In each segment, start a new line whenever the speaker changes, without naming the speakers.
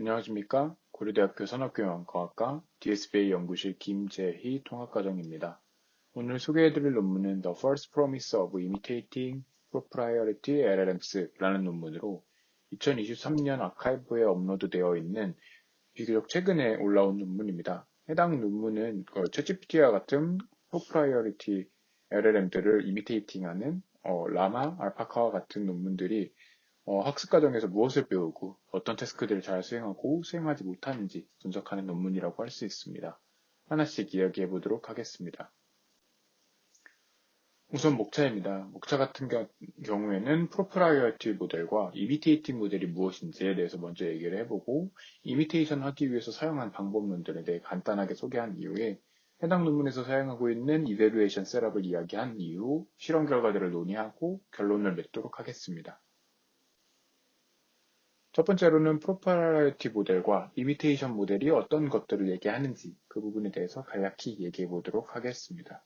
안녕하십니까. 고려대학교 산업경영과학과 DSBA 연구실 김재희 통합과정입니다. 오늘 소개해드릴 논문은 The First Promise of Imitating Proprietary LLMs라는 논문으로 2023년 아카이브에 업로드되어 있는 비교적 최근에 올라온 논문입니다. 해당 논문은 어, 챗GPT와 같은 Proprietary LLM들을 imitating하는 어, 라마, 알파카와 같은 논문들이 어, 학습 과정에서 무엇을 배우고 어떤 태스크들을 잘 수행하고 수행하지 못하는지 분석하는 논문이라고 할 수 있습니다. 하나씩 이야기해 보도록 하겠습니다. 우선 목차입니다. 목차 같은 경우에는 프로프라이어티 모델과 이미테이팅 모델이 무엇인지에 대해서 먼저 얘기를 해보고 이미테이션 하기 위해서 사용한 방법론들에 대해 간단하게 소개한 이후에 해당 논문에서 사용하고 있는 이베루에이션 셋업을 이야기한 이후 실험 결과들을 논의하고 결론을 맺도록 하겠습니다. 첫 번째로는 프로파라이티 모델과 이미테이션 모델이 어떤 것들을 얘기하는지 그 부분에 대해서 간략히 얘기해 보도록 하겠습니다.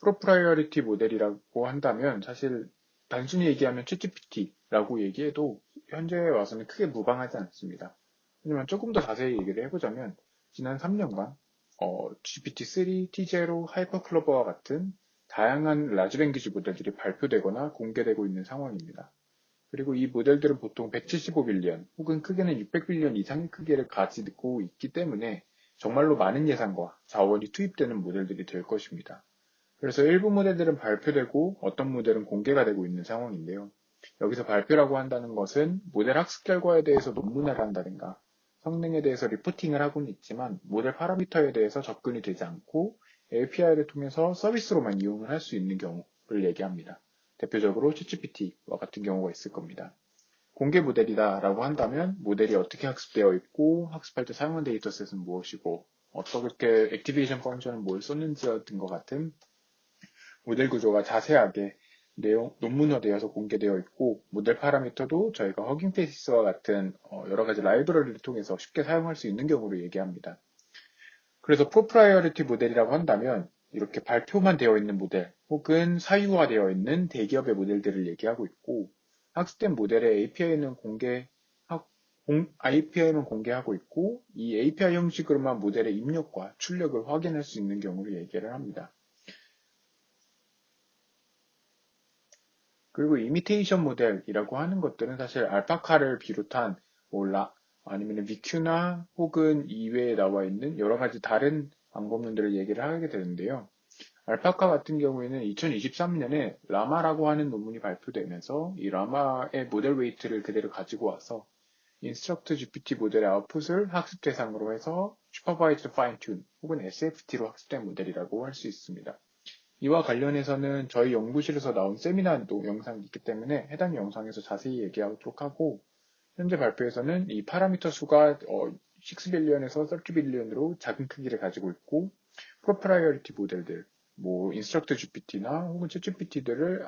프로프라이어리티 모델이라고 한다면 사실 단순히 얘기하면 챗GPT라고 얘기해도 현재 와서는 크게 무방하지 않습니다. 하지만 조금 더 자세히 얘기를 해보자면 지난 3년간 어, GPT-3, T0, 하이퍼클로버와 같은 다양한 랭귀지 모델들이 발표되거나 공개되고 있는 상황입니다. 그리고 이 모델들은 보통 175빌리언 혹은 크게는 600빌리언 이상의 크기를 가지고 있기 때문에 정말로 많은 예산과 자원이 투입되는 모델들이 될 것입니다. 그래서 일부 모델들은 발표되고 어떤 모델은 공개가 되고 있는 상황인데요. 여기서 발표라고 한다는 것은 모델 학습 결과에 대해서 논문을 한다든가 성능에 대해서 리포팅을 하고는 있지만 모델 파라미터에 대해서 접근이 되지 않고 API를 통해서 서비스로만 이용을 할 수 있는 경우를 얘기합니다. 대표적으로 ChatGPT와 같은 경우가 있을 겁니다. 공개 모델이다 라고 한다면 모델이 어떻게 학습되어 있고 학습할 때 사용한 데이터셋은 무엇이고 어떻게 액티베이션 펑션은 뭘 썼는지 등과 같은 모델 구조가 자세하게 내용, 논문화되어서 공개되어 있고 모델 파라미터도 저희가 허깅 페이스와 같은 어, 여러 가지 라이브러리를 통해서 쉽게 사용할 수 있는 경우를 얘기합니다. 그래서 프로프라이어리티 모델이라고 한다면 이렇게 발표만 되어 있는 모델 혹은 사유화되어 있는 대기업의 모델들을 얘기하고 있고 학습된 모델의 API는 공개 API는 공개하고 있고 이 API 형식으로만 모델의 입력과 출력을 확인할 수 있는 경우를 얘기를 합니다. 그리고 이미테이션 모델이라고 하는 것들은 사실 알파카를 비롯한 몰라 아니면 VQ나 혹은 이외에 나와 있는 여러 가지 다른 방법론들을 얘기를 하게 되는데요. 알파카 같은 경우에는 2023년에 라마라고 하는 논문이 발표되면서 이 라마의 모델 웨이트를 그대로 가지고 와서 인스트럭트 GPT 모델의 아웃풋을 학습 대상으로 해서 슈퍼바이즈 파인 튠 혹은 SFT로 학습된 모델이라고 할 수 있습니다. 이와 관련해서는 저희 연구실에서 나온 세미나도 영상이 있기 때문에 해당 영상에서 자세히 얘기하도록 하고 현재 발표에서는 이 파라미터 수가 어, 6빌리언에서 30빌리언으로 작은 크기를 가지고 있고 프로프라이어리티 모델들 뭐 인스트럭터 GPT나 혹은 챗 GPT들을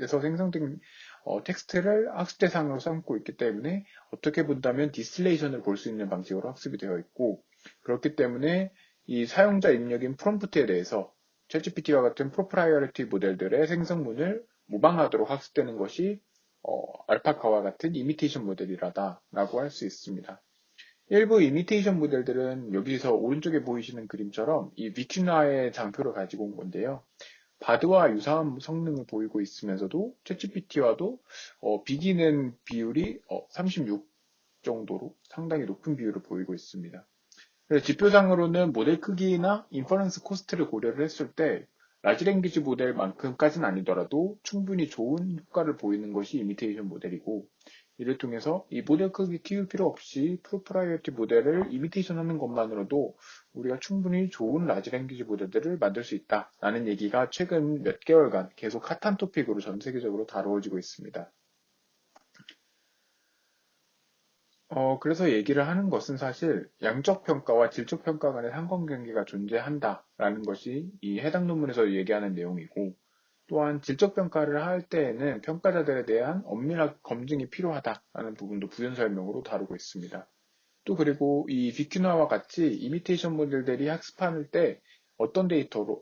에서 생성된 어, 텍스트를 학습 대상으로 삼고 있기 때문에 어떻게 본다면 디스레이션을 볼 수 있는 방식으로 학습이 되어 있고 그렇기 때문에 이 사용자 입력인 프롬프트에 대해서 챗 GPT와 같은 프로프라이어리티 모델들의 생성문을 모방하도록 학습되는 것이 어, 알파카와 같은 이미테이션 모델이라다라고 할 수 있습니다. 일부 이미테이션 모델들은 여기서 오른쪽에 보이시는 그림처럼 이 비큐나의 장표를 가지고 온 건데요. 바드와 유사한 성능을 보이고 있으면서도 챗GPT와도 어, 비기는 비율이 어, 36 정도로 상당히 높은 비율을 보이고 있습니다. 지표상으로는 모델 크기나 인퍼런스 코스트를 고려를 했을 때 라지 랭귀지 모델만큼까지는 아니더라도 충분히 좋은 효과를 보이는 것이 이미테이션 모델이고 이를 통해서 이 모델 크기 키울 필요 없이 프로프라이어티 모델을 이미테이션 하는 것만으로도 우리가 충분히 좋은 라지 랭귀지 모델들을 만들 수 있다라는 얘기가 최근 몇 개월간 계속 핫한 토픽으로 전 세계적으로 다루어지고 있습니다. 어, 그래서 얘기를 하는 것은 사실 양적 평가와 질적 평가 간의 상관관계가 존재한다라는 것이 이 해당 논문에서 얘기하는 내용이고 또한 질적 평가를 할 때에는 평가자들에 대한 엄밀한 검증이 필요하다라는 부분도 부연 설명으로 다루고 있습니다. 또 그리고 이 비큐나와 같이 이미테이션 모델들이 학습할 때 어떤 데이터를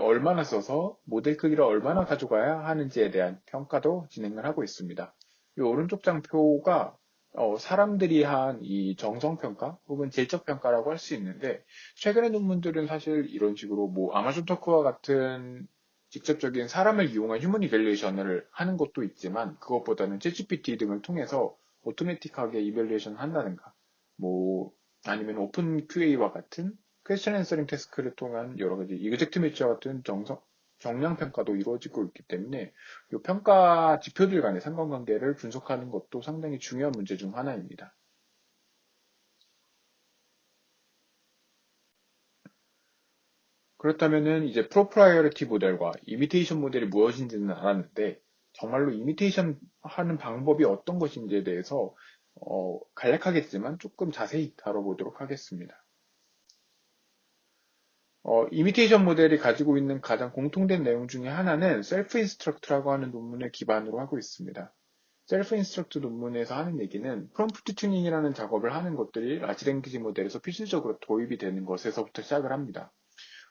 얼마나 써서 모델 크기를 얼마나 가져가야 하는지에 대한 평가도 진행을 하고 있습니다. 이 오른쪽 장표가 어, 사람들이 한 이 정성평가 혹은 질적평가라고 할 수 있는데 최근의 논문들은 사실 이런 식으로 뭐 아마존 토크와 같은 직접적인 사람을 이용한 휴먼 이벨리에이션을 하는 것도 있지만 그것보다는 챗GPT 등을 통해서 오토매틱하게 이벨리에이션을 한다든가 뭐 아니면 오픈 QA와 같은 퀘스천 앤서링 태스크를 통한 여러 가지 이그젝트 매치와 같은 정성 정량 평가도 이루어지고 있기 때문에 이 평가 지표들 간의 상관관계를 분석하는 것도 상당히 중요한 문제 중 하나입니다. 그렇다면은 이제 프로프라이어리티 모델과 이미테이션 모델이 무엇인지는 알았는데 정말로 이미테이션 하는 방법이 어떤 것인지에 대해서 어, 간략하겠지만 조금 자세히 다뤄보도록 하겠습니다. 어, 이미테이션 모델이 가지고 있는 가장 공통된 내용 중에 하나는 셀프 인스트럭트라고 하는 논문을 기반으로 하고 있습니다. 셀프 인스트럭트 논문에서 하는 얘기는 프롬프트 튜닝이라는 작업을 하는 것들이 라지 랭귀지 모델에서 필수적으로 도입이 되는 것에서부터 시작을 합니다.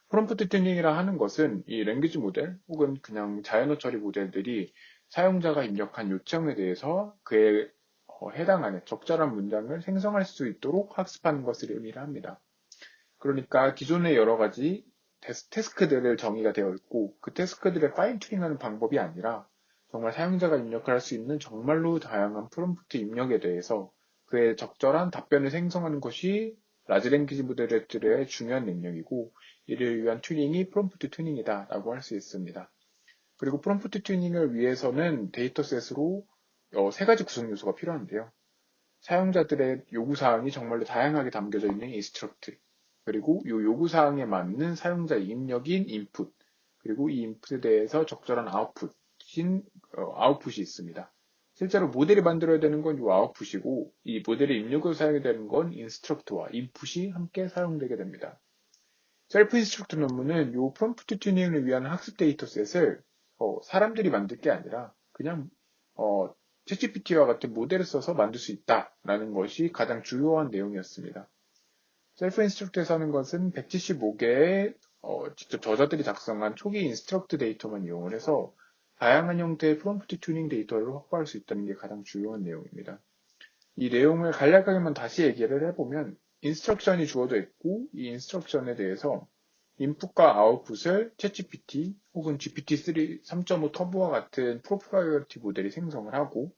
프롬프트 튜닝이라 하는 것은 이 랭귀지 모델 혹은 그냥 자연어 처리 모델들이 사용자가 입력한 요청에 대해서 그에 어, 해당하는 적절한 문장을 생성할 수 있도록 학습하는 것을 의미를 합니다. 그러니까 기존의 여러 가지 테스크들을 정의가 되어 있고 그 테스크들을 파인 튜닝하는 방법이 아니라 정말 사용자가 입력을 할수 있는 정말로 다양한 프롬프트 입력에 대해서 그의 적절한 답변을 생성하는 것이 라지 랭귀지 모델들의 중요한 능력이고 이를 위한 튜닝이 프롬프트 튜닝이다 라고 할 수 있습니다. 그리고 프롬프트 튜닝을 위해서는 데이터셋으로 어, 세 가지 구성 요소가 필요한데요. 사용자들의 요구사항이 정말로 다양하게 담겨져 있는 인스트럭트, 그리고 이 요구사항에 맞는 사용자 입력인 인풋, 그리고 이 인풋에 대해서 적절한 아웃풋인, 어, 아웃풋이 있습니다. 실제로 모델이 만들어야 되는 건 이 아웃풋이고, 이 모델의 입력을 사용해야 되는 건 인스트럭트와 인풋이 함께 사용되게 됩니다. 셀프 인스트럭트 논문은 이 프롬프트 튜닝을 위한 학습 데이터셋을 어, 사람들이 만들 게 아니라 그냥 어, 챗GPT와 같은 모델을 써서 만들 수 있다라는 것이 가장 주요한 내용이었습니다. 셀프 인스트럭트에서 하는 것은 175개의 어, 직접 저자들이 작성한 초기 인스트럭트 데이터만 이용을 해서 다양한 형태의 프롬프트 튜닝 데이터를 확보할 수 있다는 게 가장 중요한 내용입니다. 이 내용을 간략하게만 다시 얘기를 해보면 인스트럭션이 주어져 있고 이 인스트럭션에 대해서 인풋과 아웃풋을 챗GPT 혹은 GPT-3 3.5 터보와 같은 프로프라이어티 모델이 생성을 하고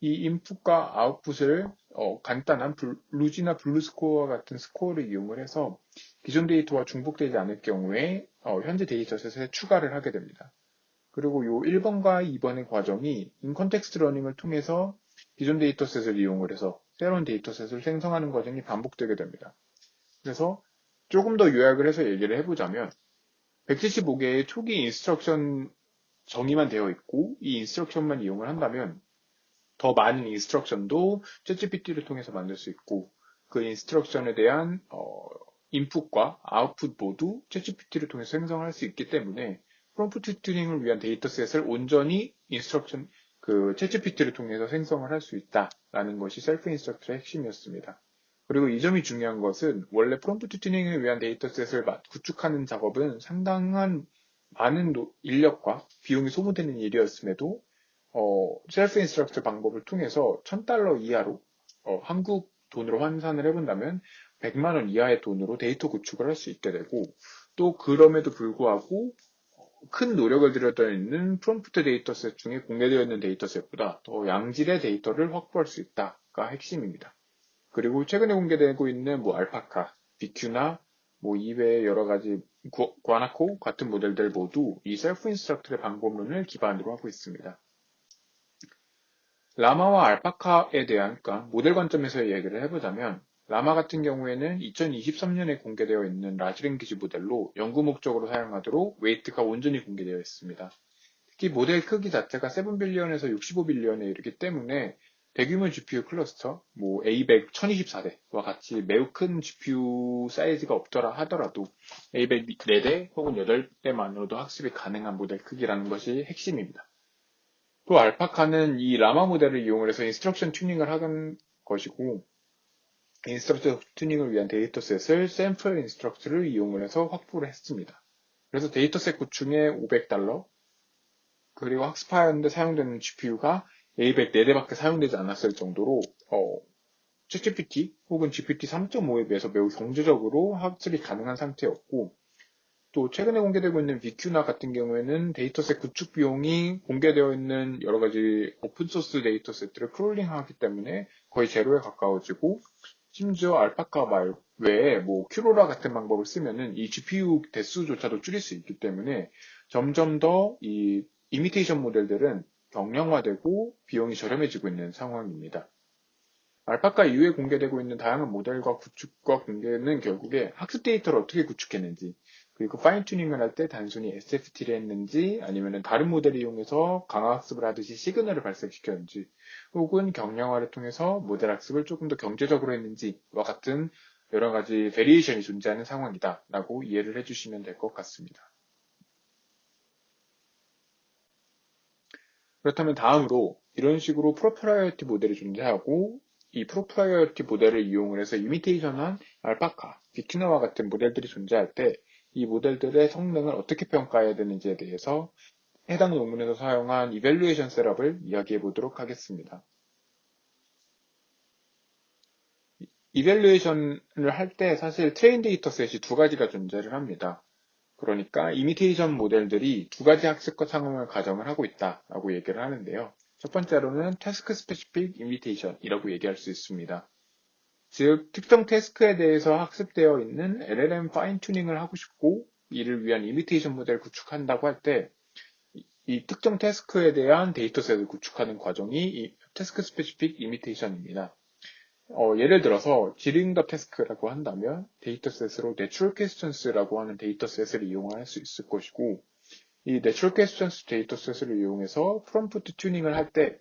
이 인풋과 아웃풋을 어, 간단한 블 루지나 블루스코어와 같은 스코어를 이용을 해서 기존 데이터와 중복되지 않을 경우에 어, 현재 데이터셋에 추가를 하게 됩니다. 그리고 요 1번과 2번의 과정이 인컨텍스트 러닝을 통해서 기존 데이터셋을 이용을 해서 새로운 데이터셋을 생성하는 과정이 반복되게 됩니다. 그래서 조금 더 요약을 해서 얘기를 해보자면 175개의 초기 인스트럭션 정의만 되어 있고 이 인스트럭션만 이용을 한다면 더 많은 인스트럭션도 챗GPT를 통해서 만들 수 있고 그 인스트럭션에 대한 어, 인풋과 아웃풋 모두 챗GPT를 통해서 생성할 수 있기 때문에 프롬프트 튜닝을 위한 데이터셋을 온전히 인스트럭션 그 챗GPT를 통해서 생성을 할 수 있다라는 것이 셀프 인스트럭트의 핵심이었습니다. 그리고 이 점이 중요한 것은 원래 프롬프트 튜닝을 위한 데이터셋을 구축하는 작업은 상당한 많은 인력과 비용이 소모되는 일이었음에도 어, 셀프 인스트럭트 방법을 통해서 1000달러 이하로 어, 한국 돈으로 환산을 해본다면 100만 원 이하의 돈으로 데이터 구축을 할 수 있게 되고 또 그럼에도 불구하고 큰 노력을 들였던 있는 프롬프트 데이터셋 중에 공개되어 있는 데이터셋보다 더 양질의 데이터를 확보할 수 있다가 핵심입니다. 그리고 최근에 공개되고 있는 뭐 알파카, 비큐나 뭐 이외의 여러 가지 과나코 같은 모델들 모두 이 셀프 인스트럭트의 방법론을 기반으로 하고 있습니다. 라마와 알파카에 대한 그러니까 모델 관점에서 얘기를 해보자면 라마 같은 경우에는 2023년에 공개되어 있는 라지랭귀지 모델로 연구 목적으로 사용하도록 웨이트가 온전히 공개되어 있습니다. 특히 모델 크기 자체가 7빌리언에서 65빌리언에 이르기 때문에 대규모 GPU 클러스터, 뭐 A100 1024대와 같이 매우 큰 GPU 사이즈가 없더라 하더라도 A100 4대 혹은 8대만으로도 학습이 가능한 모델 크기라는 것이 핵심입니다. 또 알파카는 이 라마 모델을 이용해서 인스트럭션 튜닝을 하는 것이고 인스트럭션 튜닝을 위한 데이터셋을 샘플 인스트럭트를 이용해서 확보를 했습니다. 그래서 데이터셋 구축에 500달러 그리고 학습하는데 사용되는 GPU가 A100 4대밖에 사용되지 않았을 정도로 어, ChatGPT 혹은 GPT 3.5에 비해서 매우 경제적으로 학습이 가능한 상태였고 또 최근에 공개되고 있는 비큐나 같은 경우에는 데이터셋 구축 비용이 공개되어 있는 여러 가지 오픈소스 데이터셋들을 크롤링하기 때문에 거의 제로에 가까워지고 심지어 알파카 말 외에 뭐 큐로라 같은 방법을 쓰면은 이 GPU 대수조차도 줄일 수 있기 때문에 점점 더 이 이미테이션 모델들은 경량화되고 비용이 저렴해지고 있는 상황입니다. 알파카 이후에 공개되고 있는 다양한 모델과 구축과 공개는 결국에 학습 데이터를 어떻게 구축했는지 그리고 파인 튜닝을 할 때 단순히 SFT를 했는지 아니면 다른 모델을 이용해서 강화학습을 하듯이 시그널을 발생시켰는지 혹은 경량화를 통해서 모델 학습을 조금 더 경제적으로 했는지와 같은 여러 가지 베리에이션이 존재하는 상황이다 라고 이해를 해주시면 될 것 같습니다. 그렇다면 다음으로 이런 식으로 프로프라이어티 모델이 존재하고 이 프로프라이어티 모델을 이용을 해서 이미테이션한 알파카, 비키나와 같은 모델들이 존재할 때 이 모델들의 성능을 어떻게 평가해야 되는지에 대해서 해당 논문에서 사용한 이벨루에이션 셋업을 이야기해 보도록 하겠습니다. 이벨루에이션을 할 때 사실 트레인 데이터 셋이 두 가지가 존재를 합니다. 그러니까 이미테이션 모델들이 두 가지 학습과 상황을 가정을 하고 있다라고 얘기를 하는데요. 첫 번째로는 태스크 스페시픽 이미테이션이라고 얘기할 수 있습니다. 즉, 특정 태스크에 대해서 학습되어 있는 LLM 파인 튜닝을 하고 싶고 이를 위한 이미테이션 모델을 구축한다고 할 때 이 특정 태스크에 대한 데이터셋을 구축하는 과정이 이 태스크 스페시픽 이미테이션입니다. 어, 예를 들어서 지능답 태스크라고 한다면 데이터셋으로 Natural Questions라고 하는 데이터셋을 이용할 수 있을 것이고 이 Natural Questions 데이터셋을 이용해서 프롬프트 튜닝을 할때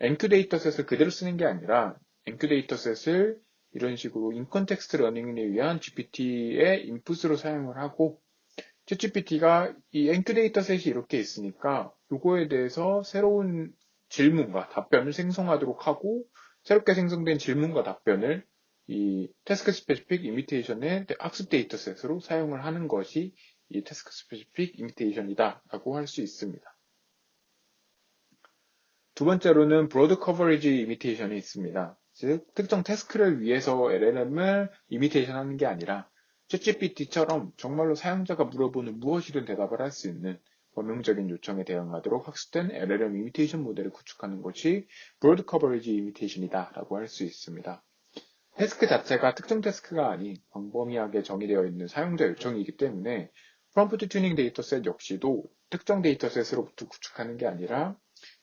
NQ 데이터셋을 그대로 쓰는 게 아니라 NQ 데이터셋을 이런 식으로 인컨텍스트 러닝을 위한 GPT의 인풋으로 사용을 하고 챗GPT가 이 NQ 데이터 셋이 이렇게 있으니까 이거에 대해서 새로운 질문과 답변을 생성하도록 하고 새롭게 생성된 질문과 답변을 이 태스크 스페시픽 이미테이션의 학습 데이터셋으로 사용을 하는 것이 이 태스크 스페시픽 이미테이션이다 라고 할 수 있습니다. 두 번째로는 브로드 커버리지 이미테이션이 있습니다. 즉 특정 태스크를 위해서 LLM을 이미테이션 하는 게 아니라 챗GPT처럼 정말로 사용자가 물어보는 무엇이든 대답을 할 수 있는 범용적인 요청에 대응하도록 학습된 LLM 이미테이션 모델을 구축하는 것이 브로드 커버리지 이미테이션이다 라고 할 수 있습니다. 태스크 자체가 특정 태스크가 아닌 광범위하게 정의되어 있는 사용자 요청이기 때문에 프롬프트 튜닝 데이터셋 역시도 특정 데이터셋으로부터 구축하는 게 아니라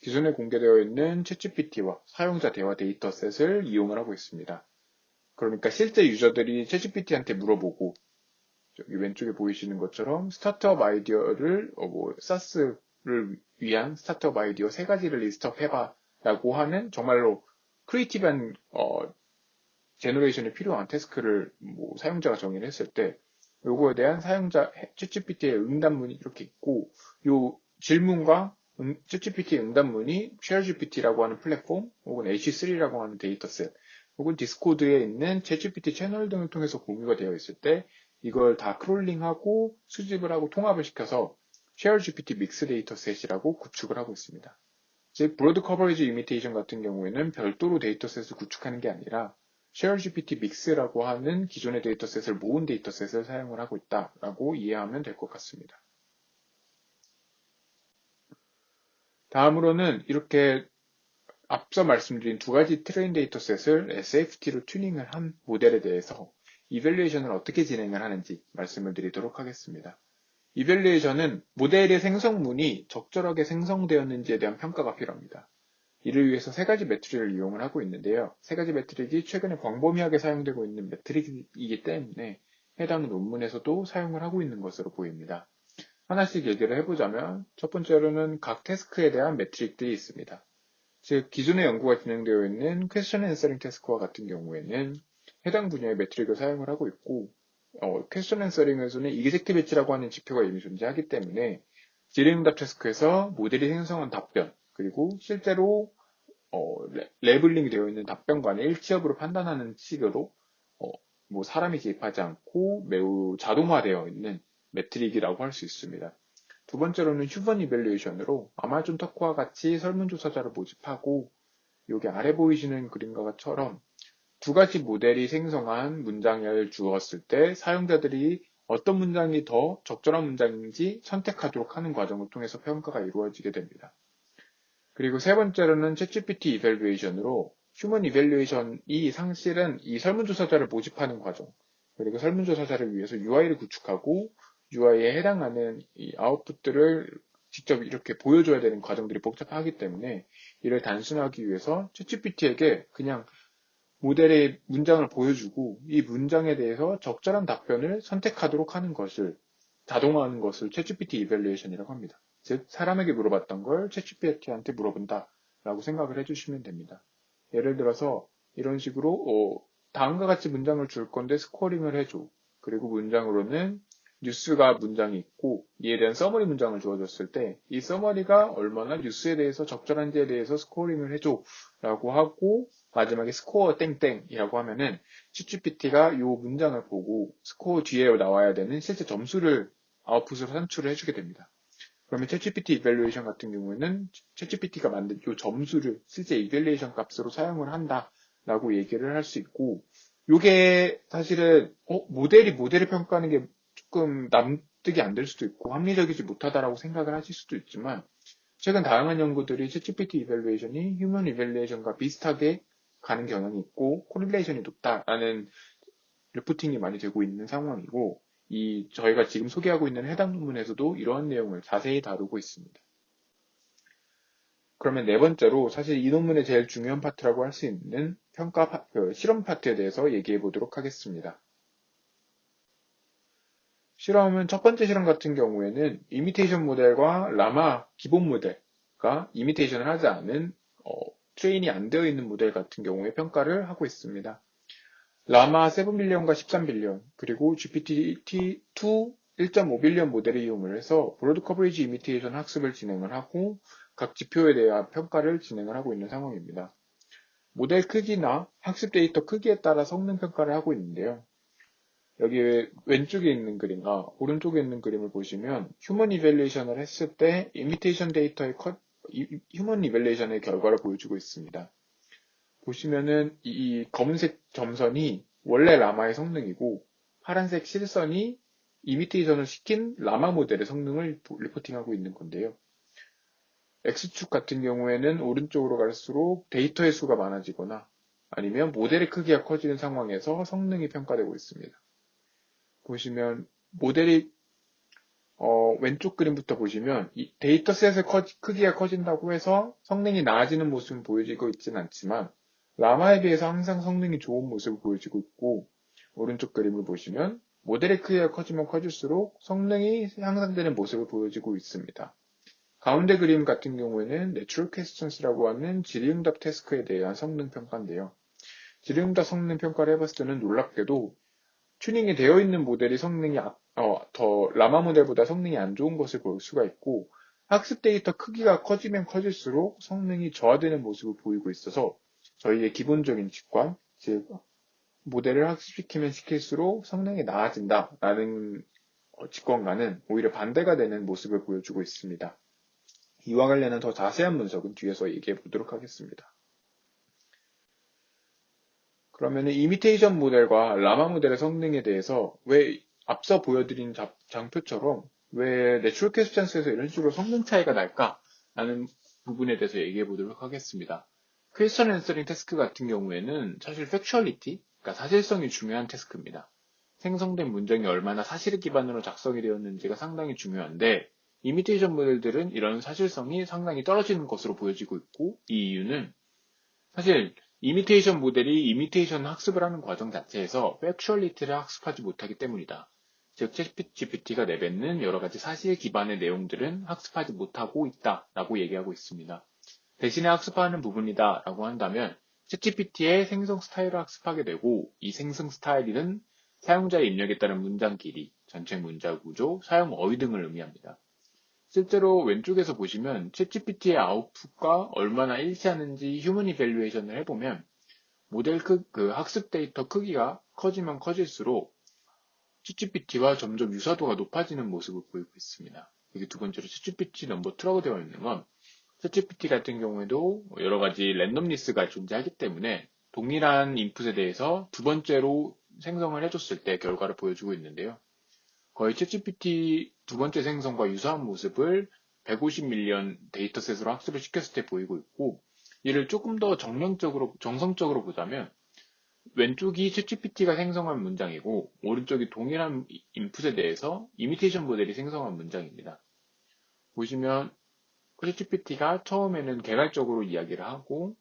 기존에 공개되어 있는 챗GPT와 사용자 대화 데이터셋을 이용을 하고 있습니다. 그러니까 실제 유저들이 챗GPT한테 물어보고 여기 왼쪽에 보이시는 것처럼 스타트업 아이디어를 어, 뭐 사스를 위한 스타트업 아이디어 세 가지를 리스트업 해봐 라고 하는 정말로 크리에이티브한 어, 제너레이션에 필요한 태스크를 뭐 사용자가 정의를 했을 때 요거에 대한 사용자 챗GPT의 응답문이 이렇게 있고 요 질문과 응, 챗GPT 응답문이 ShareGPT라고 하는 플랫폼 혹은 H3라고 하는 데이터셋 혹은 디스코드에 있는 챗GPT 채널 등을 통해서 공유가 되어 있을 때 이걸 다 크롤링하고 수집을 하고 통합을 시켜서 ShareGPT 믹스 데이터셋이라고 구축을 하고 있습니다. 즉 브로드 커버리지 이미테이션 같은 경우에는 별도로 데이터셋을 구축하는 게 아니라 ShareGPT 믹스라고 하는 기존의 데이터셋을 모은 데이터셋을 사용을 하고 있다라고 이해하면 될 것 같습니다. 다음으로는 이렇게 앞서 말씀드린 두 가지 트레인 데이터 셋을 SFT로 튜닝을 한 모델에 대해서 이벨리에이션을 어떻게 진행을 하는지 말씀을 드리도록 하겠습니다. 이벨리에이션은 모델의 생성문이 적절하게 생성되었는지에 대한 평가가 필요합니다. 이를 위해서 세 가지 매트릭을 이용을 하고 있는데요. 세 가지 매트릭이 최근에 광범위하게 사용되고 있는 매트릭이기 때문에 해당 논문에서도 사용을 하고 있는 것으로 보입니다. 하나씩 얘기를 해보자면 첫 번째로는 각 태스크에 대한 매트릭들이 있습니다. 즉 기존의 연구가 진행되어 있는 퀘스천 앤서링 태스크와 같은 경우에는 해당 분야의 매트릭을 사용을 하고 있고 어, 퀘스천 앤서링에서는 이그젝트 배치라고 하는 지표가 이미 존재하기 때문에 질의응답 태스크에서 모델이 생성한 답변 그리고 실제로 어, 레블링이 되어 있는 답변과의 일치여부를 판단하는 식으로 어, 뭐 사람이 개입하지 않고 매우 자동화되어 있는 매트릭이라고 할 수 있습니다. 두 번째로는 휴먼 이벨리에이션으로 아마존 터코와 같이 설문조사자를 모집하고 여기 아래 보이시는 그림과처럼 두 가지 모델이 생성한 문장을 주었을 때 사용자들이 어떤 문장이 더 적절한 문장인지 선택하도록 하는 과정을 통해서 평가가 이루어지게 됩니다. 그리고 세 번째로는 챗GPT 이벨리에이션으로 휴먼 이벨리에이션이 상실은 이 설문조사자를 모집하는 과정, 그리고 설문조사자를 위해서 UI를 구축하고 UI에 해당하는 이 아웃풋들을 직접 이렇게 보여줘야 되는 과정들이 복잡하기 때문에 이를 단순하기 위해서 챗GPT에게 그냥 모델의 문장을 보여주고 이 문장에 대해서 적절한 답변을 선택하도록 하는 것을 자동화하는 것을 챗GPT 이벨리에이션이라고 합니다. 즉 사람에게 물어봤던 걸 챗GPT한테 물어본다 라고 생각을 해주시면 됩니다. 예를 들어서 이런 식으로 어, 다음과 같이 문장을 줄 건데 스코어링을 해줘. 그리고 문장으로는 뉴스가 문장이 있고 이에 대한 서머리 문장을 주어졌을 때 이 서머리가 얼마나 뉴스에 대해서 적절한지에 대해서 스코어링을 해줘 라고 하고 마지막에 스코어 땡땡이라고 하면은 ChatGPT가 이 문장을 보고 스코어 뒤에 나와야 되는 실제 점수를 아웃풋으로 산출을 해주게 됩니다. 그러면 챗GPT 이벨리에이션 같은 경우에는 챗GPT가 만든 이 점수를 실제 이벨리에이션 값으로 사용을 한다라고 얘기를 할 수 있고 이게 사실은 어, 모델이 모델을 평가하는 게 조금 납득이 안 될 수도 있고 합리적이지 못하다라고 생각을 하실 수도 있지만 최근 다양한 연구들이 챗GPT 이벨리에이션이 휴먼 이벨리에이션과 비슷하게 가는 경향이 있고 코릴레이션이 높다라는 리포팅이 많이 되고 있는 상황이고 이 저희가 지금 소개하고 있는 해당 논문에서도 이러한 내용을 자세히 다루고 있습니다. 그러면 네 번째로 사실 이 논문의 제일 중요한 파트라고 할 수 있는 평가 파, 그 실험 파트에 대해서 얘기해 보도록 하겠습니다. 실험은 첫 번째 실험 같은 경우에는 이미테이션 모델과 라마 기본 모델과 이미테이션을 하지 않은 어, 트레인이 안 되어 있는 모델 같은 경우에 평가를 하고 있습니다. 라마 7빌리언과 13빌리언 그리고 GPT-2 1.5빌리언 모델을 이용을 해서 브로드 커버리지 이미테이션 학습을 진행을 하고 각 지표에 대한 평가를 진행을 하고 있는 상황입니다. 모델 크기나 학습 데이터 크기에 따라 성능 평가를 하고 있는데요. 여기 왼쪽에 있는 그림과 오른쪽에 있는 그림을 보시면 휴먼 이벨리에이션을 했을 때 이미테이션 데이터의 컷, 휴먼 이벨리에이션의 결과를 보여주고 있습니다. 보시면은 이 검은색 점선이 원래 라마의 성능이고 파란색 실선이 이미테이션을 시킨 라마 모델의 성능을 리포팅하고 있는 건데요. X축 같은 경우에는 오른쪽으로 갈수록 데이터의 수가 많아지거나 아니면 모델의 크기가 커지는 상황에서 성능이 평가되고 있습니다. 보시면 모델이 어, 왼쪽 그림부터 보시면 데이터셋의 커, 크기가 커진다고 해서 성능이 나아지는 모습은 보여지고 있지는 않지만 라마에 비해서 항상 성능이 좋은 모습을 보여지고 있고 오른쪽 그림을 보시면 모델의 크기가 커지면 커질수록 성능이 향상되는 모습을 보여지고 있습니다. 가운데 그림 같은 경우에는 Natural Questions라고 하는 질의응답 태스크에 대한 성능 평가인데요. 질의응답 성능 평가를 해봤을 때는 놀랍게도 튜닝이 되어 있는 모델이 성능이 어, 더 라마 모델보다 성능이 안 좋은 것을 볼 수가 있고 학습 데이터 크기가 커지면 커질수록 성능이 저하되는 모습을 보이고 있어서 저희의 기본적인 직관, 즉 모델을 학습시키면 시킬수록 성능이 나아진다라는 어, 직관과는 오히려 반대가 되는 모습을 보여주고 있습니다. 이와 관련한 더 자세한 분석은 뒤에서 얘기해 보도록 하겠습니다. 그러면 이미테이션 모델과 라마 모델의 성능에 대해서 왜 앞서 보여드린 장표처럼 왜 내추럴 캐스천스에서 이런 식으로 성능 차이가 날까? 라는 부분에 대해서 얘기해 보도록 하겠습니다. 퀘스천 앤서링 태스크 같은 경우에는 사실 팩츄얼리티, 그러니까 사실성이 중요한 태스크입니다. 생성된 문장이 얼마나 사실을 기반으로 작성이 되었는지가 상당히 중요한데 이미테이션 모델들은 이런 사실성이 상당히 떨어지는 것으로 보여지고 있고 이 이유는 사실 이미테이션 모델이 이미테이션 학습을 하는 과정 자체에서 팩츄얼리티를 학습하지 못하기 때문이다. 즉, 챗GPT가 내뱉는 여러 가지 사실 기반의 내용들은 학습하지 못하고 있다 라고 얘기하고 있습니다. 대신에 학습하는 부분이다 라고 한다면 챗GPT의 생성 스타일을 학습하게 되고 이 생성 스타일은 사용자의 입력에 따른 문장 길이, 전체 문장 구조, 사용 어휘 등을 의미합니다. 실제로 왼쪽에서 보시면 챗GPT의 아웃풋과 얼마나 일치하는지 휴먼 이밸류에이션을 해보면 모델 크, 그 학습 데이터 크기가 커지면 커질수록 챗GPT와 점점 유사도가 높아지는 모습을 보이고 있습니다. 여기 두 번째로 챗GPT 넘버 2라고 되어 있는 건 챗GPT 같은 경우에도 여러 가지 랜덤리스가 존재하기 때문에 동일한 인풋에 대해서 두 번째로 생성을 해줬을 때 결과를 보여주고 있는데요. 거의 챗GPT 두 번째 생성과 유사한 모습을 150밀리언 데이터셋으로 학습을 시켰을 때 보이고 있고 이를 조금 더 정량적으로 정성적으로 보자면 왼쪽이 챗GPT가 생성한 문장이고 오른쪽이 동일한 인풋에 대해서 이미테이션 모델이 생성한 문장입니다. 보시면 챗GPT가 처음에는 개괄적으로 이야기를 하고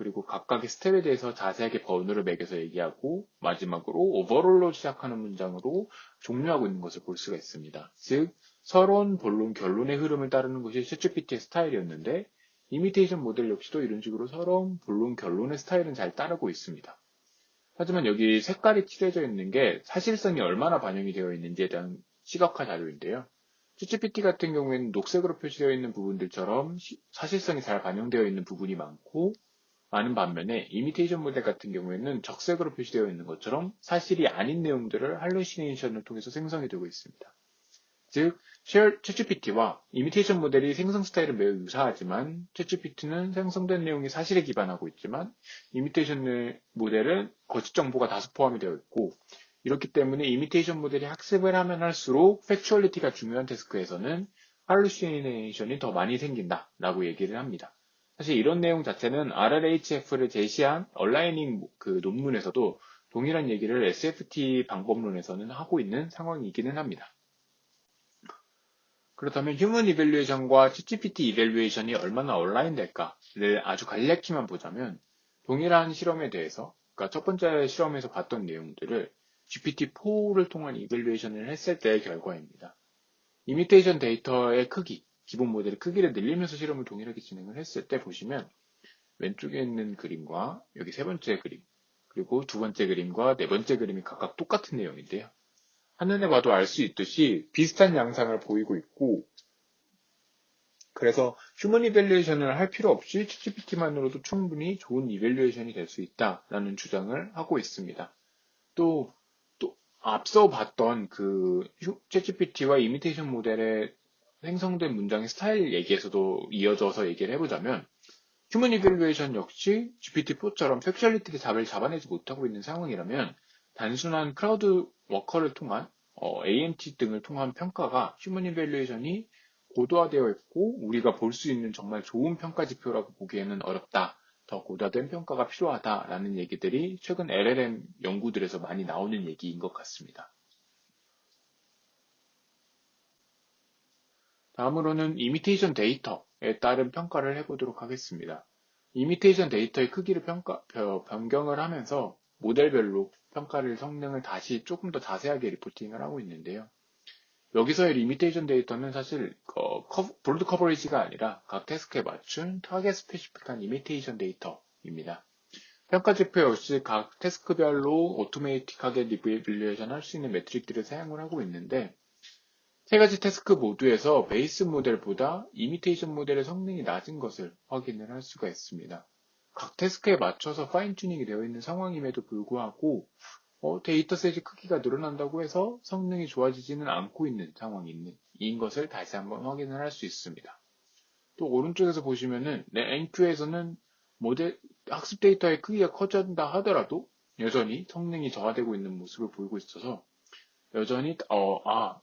그리고 각각의 스텝에 대해서 자세하게 번호를 매겨서 얘기하고 마지막으로 오버롤로 시작하는 문장으로 종료하고 있는 것을 볼 수가 있습니다. 즉 서론, 본론, 결론의 흐름을 따르는 것이 챗GPT의 스타일이었는데 이미테이션 모델 역시도 이런 식으로 서론, 본론, 결론의 스타일은 잘 따르고 있습니다. 하지만 여기 색깔이 칠해져 있는 게 사실성이 얼마나 반영이 되어 있는지에 대한 시각화 자료인데요. ChatGPT 같은 경우에는 녹색으로 표시되어 있는 부분들처럼 사실성이 잘 반영되어 있는 부분이 많고 많은 반면에 이미테이션 모델 같은 경우에는 적색으로 표시되어 있는 것처럼 사실이 아닌 내용들을 할루시네이션을 통해서 생성이 되고 있습니다. 즉, 챗GPT와 이미테이션 모델이 생성 스타일은 매우 유사하지만 챗GPT는 생성된 내용이 사실에 기반하고 있지만 이미테이션 모델은 거짓 정보가 다수 포함이 되어 있고 이렇기 때문에 이미테이션 모델이 학습을 하면 할수록 팩츄얼리티가 중요한 태스크에서는 할루시네이션이 더 많이 생긴다라고 얘기를 합니다. 사실 이런 내용 자체는 RLHF를 제시한 얼라이닝 그 논문에서도 동일한 얘기를 SFT 방법론에서는 하고 있는 상황이기는 합니다. 그렇다면 휴먼 이벨루에이션과 챗GPT 이벨루에이션이 얼마나 얼라인 될까를 아주 간략히만 보자면 동일한 실험에 대해서 그러니까 첫 번째 실험에서 봤던 내용들을 GPT-4를 통한 이벨루에이션을 했을 때의 결과입니다. 이미테이션 데이터의 크기, 기본 모델의 크기를 늘리면서 실험을 동일하게 진행을 했을 때 보시면 왼쪽에 있는 그림과 여기 세 번째 그림, 그리고 두 번째 그림과 네 번째 그림이 각각 똑같은 내용인데요. 한눈에 봐도 알 수 있듯이 비슷한 양상을 보이고 있고 그래서 휴먼 이벨리에이션을 할 필요 없이 챗GPT만으로도 충분히 좋은 이벨리에이션이 될 수 있다라는 주장을 하고 있습니다. 또, 또 앞서 봤던 그 챗GPT와 이미테이션 모델의 생성된 문장의 스타일 얘기에서도 이어져서 얘기를 해보자면 휴먼 이벨리에이션 역시 GPT-4처럼 섹슈얼리티의 답을 잡아내지 못하고 있는 상황이라면 단순한 크라우드 워커를 통한 어, AMT 등을 통한 평가가 휴먼 이벨리에이션이 고도화되어 있고 우리가 볼 수 있는 정말 좋은 평가 지표라고 보기에는 어렵다. 더 고도화된 평가가 필요하다라는 얘기들이 최근 LLM 연구들에서 많이 나오는 얘기인 것 같습니다. 다음으로는 이미테이션 데이터에 따른 평가를 해보도록 하겠습니다. 이미테이션 데이터의 크기를 평가, 변경을 하면서 모델별로 평가를 성능을 다시 조금 더 자세하게 리포팅을 하고 있는데요. 여기서의 리미테이션 데이터는 사실 어, 커, 브로드 커버리지가 아니라 각 태스크에 맞춘 타겟 스페시픽한 이미테이션 데이터입니다. 평가 지표 역시 각 태스크별로 오토메이틱하게 리뷰에이션 할 수 있는 매트릭들을 사용을 하고 있는데 세 가지 태스크 모두에서 베이스 모델보다 이미테이션 모델의 성능이 낮은 것을 확인을 할 수가 있습니다. 각 태스크에 맞춰서 파인 튜닝이 되어 있는 상황임에도 불구하고 어, 데이터셋의 크기가 늘어난다고 해서 성능이 좋아지지는 않고 있는 상황인 것을 다시 한번 확인을 할 수 있습니다. 또 오른쪽에서 보시면은 네, NQ에서는 모델 학습 데이터의 크기가 커진다 하더라도 여전히 성능이 저하되고 있는 모습을 보이고 있어서 여전히 어, 아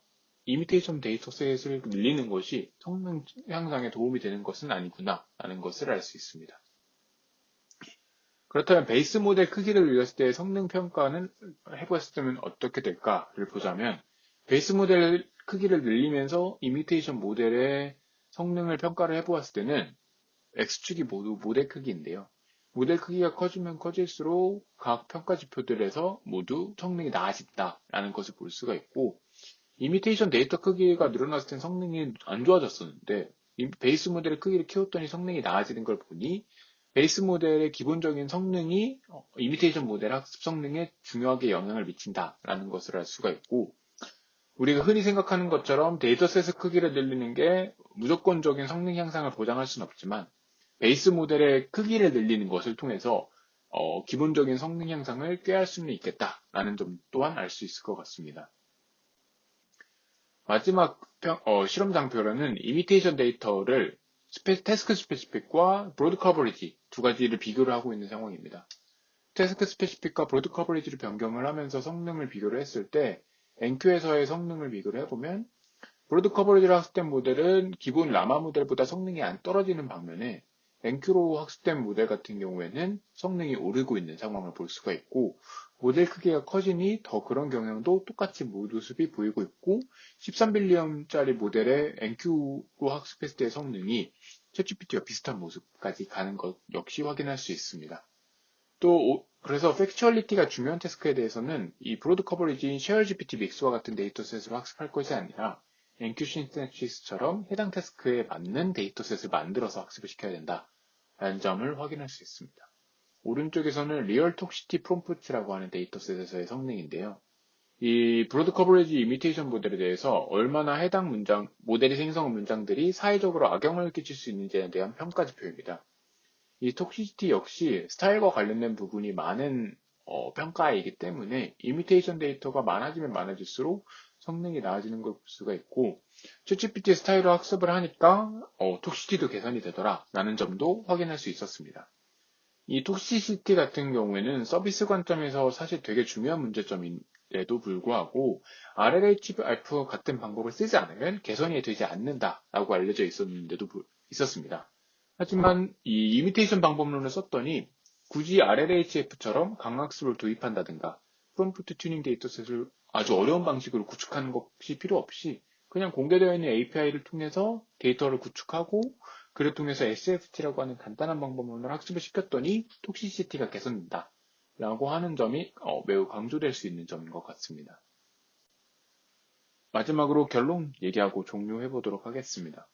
이미테이션 데이터셋을 늘리는 것이 성능 향상에 도움이 되는 것은 아니구나 라는 것을 알 수 있습니다. 그렇다면 베이스 모델 크기를 늘렸을 때 성능 평가는 해보았으면 어떻게 될까를 보자면 베이스 모델 크기를 늘리면서 이미테이션 모델의 성능을 평가를 해보았을 때는 X축이 모두 모델 크기인데요. 모델 크기가 커지면 커질수록 각 평가 지표들에서 모두 성능이 나아진다라는 것을 볼 수가 있고 이미테이션 데이터 크기가 늘어났을 땐 성능이 안 좋아졌었는데 베이스 모델의 크기를 키웠더니 성능이 나아지는 걸 보니 베이스 모델의 기본적인 성능이 어, 이미테이션 모델 학습 성능에 중요하게 영향을 미친다라는 것을 알 수가 있고 우리가 흔히 생각하는 것처럼 데이터셋의 크기를 늘리는 게 무조건적인 성능 향상을 보장할 수는 없지만 베이스 모델의 크기를 늘리는 것을 통해서 어, 기본적인 성능 향상을 꾀할 수는 있겠다라는 점 또한 알 수 있을 것 같습니다. 마지막 평- 어, 실험 장표로는 이미테이션 데이터를 스페- 태스크 스페시픽과 브로드 커버리지 두 가지를 비교를 하고 있는 상황입니다. 태스크 스페시픽과 브로드 커버리지를 변경을 하면서 성능을 비교를 했을 때 NQ에서의 성능을 비교를 해보면 브로드 커버리지로 학습된 모델은 기본 라마 모델보다 성능이 안 떨어지는 반면에 NQ로 학습된 모델 같은 경우에는 성능이 오르고 있는 상황을 볼 수가 있고 모델 크기가 커지니 더 그런 경향도 똑같이 모습이 보이고 있고 13빌리언짜리 모델의 NQ로 학습했을 때의 성능이 챗GPT와 비슷한 모습까지 가는 것 역시 확인할 수 있습니다. 또 그래서 팩츄얼리티가 중요한 태스크에 대해서는 이 브로드 커버리지인 쉐어GPT 믹스와 같은 데이터셋으로 학습할 것이 아니라 NQ 신텍시스처럼 해당 태스크에 맞는 데이터셋을 만들어서 학습을 시켜야 된다. 라는 점을 확인할 수 있습니다. 오른쪽에서는 리얼 톡시티 프롬프트라고 하는 데이터셋에서의 성능인데요. 이 브로드 커버리지 이미테이션 모델에 대해서 얼마나 해당 문장, 모델이 생성한 문장들이 사회적으로 악영향을 끼칠 수 있는지에 대한 평가 지표입니다. 이 톡시티 역시 스타일과 관련된 부분이 많은 어, 평가이기 때문에 이미테이션 데이터가 많아지면 많아질수록 성능이 나아지는 걸 볼 수가 있고 챗GPT 스타일로 학습을 하니까 어, 톡시티도 개선이 되더라 라는 점도 확인할 수 있었습니다. 이 톡시시티 같은 경우에는 서비스 관점에서 사실 되게 중요한 문제점인데도 불구하고 RLHF 같은 방법을 쓰지 않으면 개선이 되지 않는다라고 알려져 있었는데도 있었습니다. 하지만 이 이미테이션 방법론을 썼더니 굳이 RLHF처럼 강학습을 도입한다든가 프롬프트 튜닝 데이터셋을 아주 어려운 방식으로 구축하는 것이 필요 없이 그냥 공개되어 있는 API를 통해서 데이터를 구축하고 그를 통해서 SFT라고 하는 간단한 방법론을 학습을 시켰더니 톡시시티가 개선된다. 라고 하는 점이 어, 매우 강조될 수 있는 점인 것 같습니다. 마지막으로 결론 얘기하고 종료해 보도록 하겠습니다.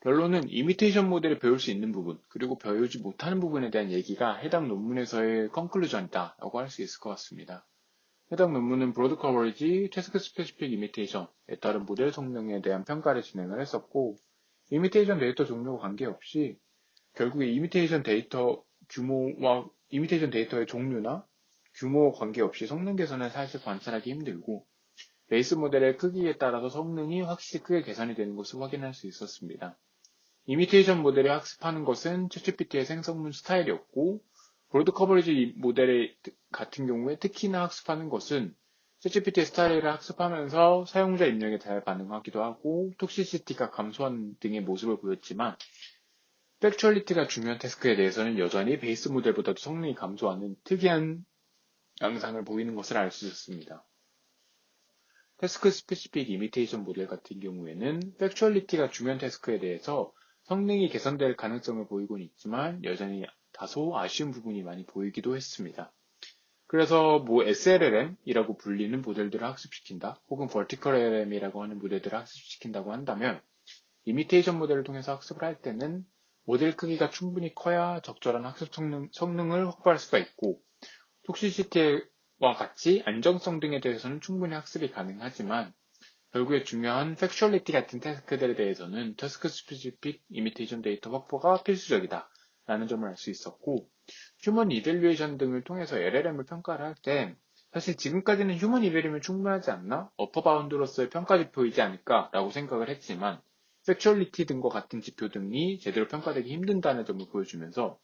결론은 이미테이션 모델을 배울 수 있는 부분, 그리고 배우지 못하는 부분에 대한 얘기가 해당 논문에서의 컨클루전이다 라고 할 수 있을 것 같습니다. 해당 논문은 브로드 커버리지, 태스크 스페시픽 이미테이션에 따른 모델 성능에 대한 평가를 진행을 했었고, 이미테이션 데이터 종류와 관계없이 결국에 이미테이션 데이터 규모와 이미테이션 데이터의 종류나 규모와 관계없이 성능 개선을 사실 관찰하기 힘들고, 베이스 모델의 크기에 따라서 성능이 확실히 크게 개선이 되는 것을 확인할 수 있었습니다. 이미테이션 모델이 학습하는 것은 챗GPT의 생성문 스타일이었고 브로드 커버리지 모델 같은 경우에 특히나 학습하는 것은 챗GPT 스타일을 학습하면서 사용자 입력에 잘 반응하기도 하고 톡시시티가 감소한 등의 모습을 보였지만 팩츄얼리티가 중요한 태스크에 대해서는 여전히 베이스 모델보다도 성능이 감소하는 특이한 양상을 보이는 것을 알 수 있었습니다. 태스크 스페시픽 이미테이션 모델 같은 경우에는 팩츄얼리티가 중요한 태스크에 대해서 성능이 개선될 가능성을 보이곤 있지만 여전히 다소 아쉬운 부분이 많이 보이기도 했습니다. 그래서 뭐 SLLM이라고 불리는 모델들을 학습시킨다 혹은 Vertical LLM이라고 하는 모델들을 학습시킨다고 한다면 이미테이션 모델을 통해서 학습을 할 때는 모델 크기가 충분히 커야 적절한 학습 성능, 성능을 확보할 수가 있고 톡시시티와 같이 안정성 등에 대해서는 충분히 학습이 가능하지만 결국에 중요한 팩츄얼리티 같은 태스크들에 대해서는 태스크 스페시픽 이미테이션 데이터 확보가 필수적이다 라는 점을 알 수 있었고 휴먼 이벨리에이션 등을 통해서 LLM을 평가를 할 때 사실 지금까지는 휴먼 이벨리면 충분하지 않나? 어퍼 바운드로서의 평가 지표이지 않을까? 라고 생각을 했지만 팩츄얼리티 등과 같은 지표 등이 제대로 평가되기 힘든다는 점을 보여주면서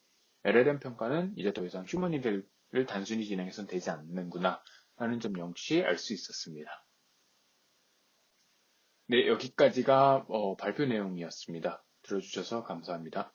LLM 평가는 이제 더 이상 휴먼 이벨을 단순히 진행해서는 되지 않는구나 라는 점 역시 알 수 있었습니다. 네, 여기까지가 어, 발표 내용이었습니다. 들어주셔서 감사합니다.